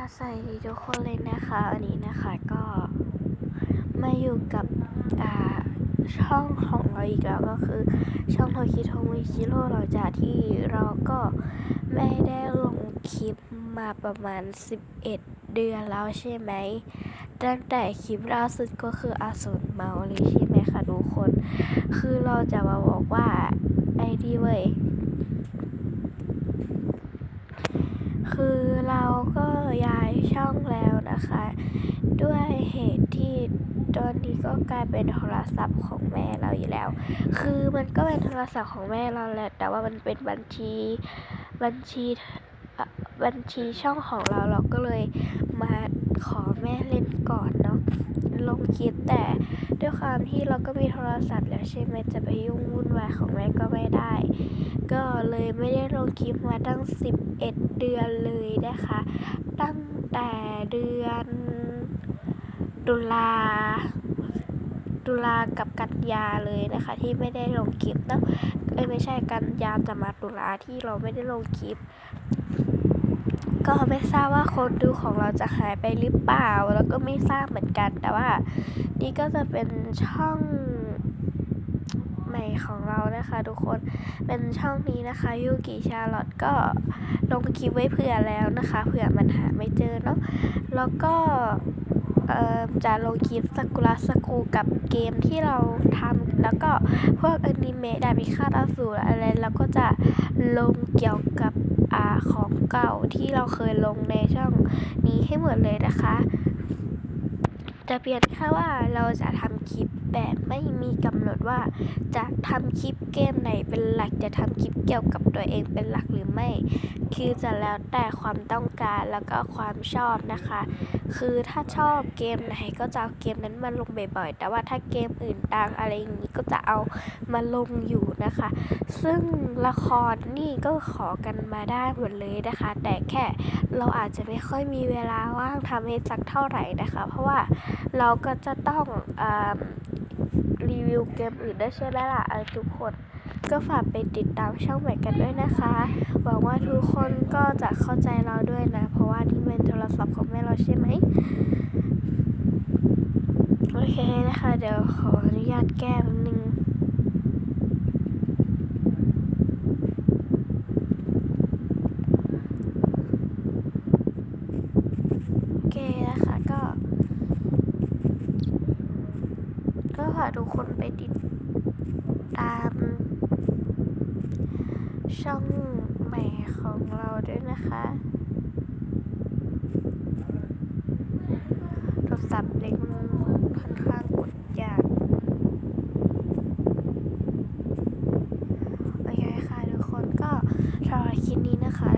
สวัสดีทุกคนเลยนะคะวันนี้นะคะก็มาอยู่กับอ่าช่องของเราอีกแล้วก็คือช่องโทคิโทมิชิโร่หลังจากที่เราก็ไม่ได้ลงคลิปมาประมาณ 11 เดือนแล้วใช่ไหมตั้งแต่คลิปล่าสุดก็คืออาสูรเมาเลยใช่ไหมคะทุกคน คือเราจะมาบอกว่าไอ้ดีเว้ย คือเราก็ย้ายช่องแล้วนะคะ ด้วยเหตุ ที่ตอนนี้ก็กลายเป็นโทรศัพท์ของแม่เราอยู่แล้ว คือมันก็เป็นโทรศัพท์ของแม่เราแหละ แต่ว่ามันเป็นบัญชีบัญชีบัญชีช่องของเราเราก็เลยมาขอแม่เล่นก่อนเนาะลงคลิปแต่ด้วยความที่เราก็มีโทรศัพท์แล้วใช่ไหมจะไปยุ่งวุ่นวายของแม่ก็ไม่ได้ ก็เลยไม่ได้ลงคลิปมาตั้ง 11 เดือนเลยนะคะ ตั้งแต่เดือน ตุลา ตุลากับกันยาเลยนะคะ ที่ไม่ได้ลงคลิปเนอะเอ้ยไม่ใช่กันยาจะมาตุลาที่เราไม่ได้ลงคลิป ก็ไม่ทราบว่าคนดูของเราจะหายไปหรือเปล่า แล้วก็ไม่ทราบเหมือนกันแต่ว่า นี่ก็จะเป็นช่องใหม่ของเรานะคะ ทุกคนเป็นช่องนี้นะคะยูกิชาร์ลอตก็ลงคลิปไว้เผื่อแล้วนะคะเผื่อมันหาไม่เจอเนาะแล้วก็ จะลงคลิปสกุระสกูกับเกมที่เราทำแล้วก็พวกอนิเมะดาบิคาตอสูรอะไรแล้วก็จะลงเกี่ยวกับอ่าของเก่าที่เราเคยลงในช่องนี้ให้หมดเลยนะคะ จะเพียงแค่ว่าเราจะทำคลิปแบบไม่มีกำหนดว่าจะทำคลิปเกมไหนเป็นหลักจะทำคลิปเกี่ยวกับตัวเองเป็นหลักหรือไม่ คือจะแล้วแต่ความต้องการแล้วก็ความชอบนะคะ คือถ้าชอบเกมไหนก็จะเอาเกมนั้นมาลงบ่อยๆ แต่ว่าถ้าเกมอื่นดังอะไรอย่างนี้ก็จะเอามาลงอยู่นะคะ ซึ่งละครนี่ก็ขอกันมาได้หมดเลยนะคะ แต่แค่เราอาจจะไม่ค่อยมีเวลาว่างทำให้สักเท่าไหร่นะคะ เพราะว่าเราก็จะต้องอ วิวเกมอื่นได้ใช่ไหมล่ะทุกคน ก็ฝากไปติดตามช่องใหม่กันด้วยนะคะ หวังว่าทุกคนก็จะเข้าใจเราด้วยนะ เพราะว่านี่เป็นโทรศัพท์ของแม่เราใช่ไหมโอเคนะคะ เดี๋ยวขออนุญาตแก้มนึงากทุกคนไปติดตาม ช่องใหม่ของเราด้วยนะคะโทรศัพท์เล็กมันค่อนข้างกดยากโอเคค่ะทุกคนก็สำหรับคลิปนี้นะคะ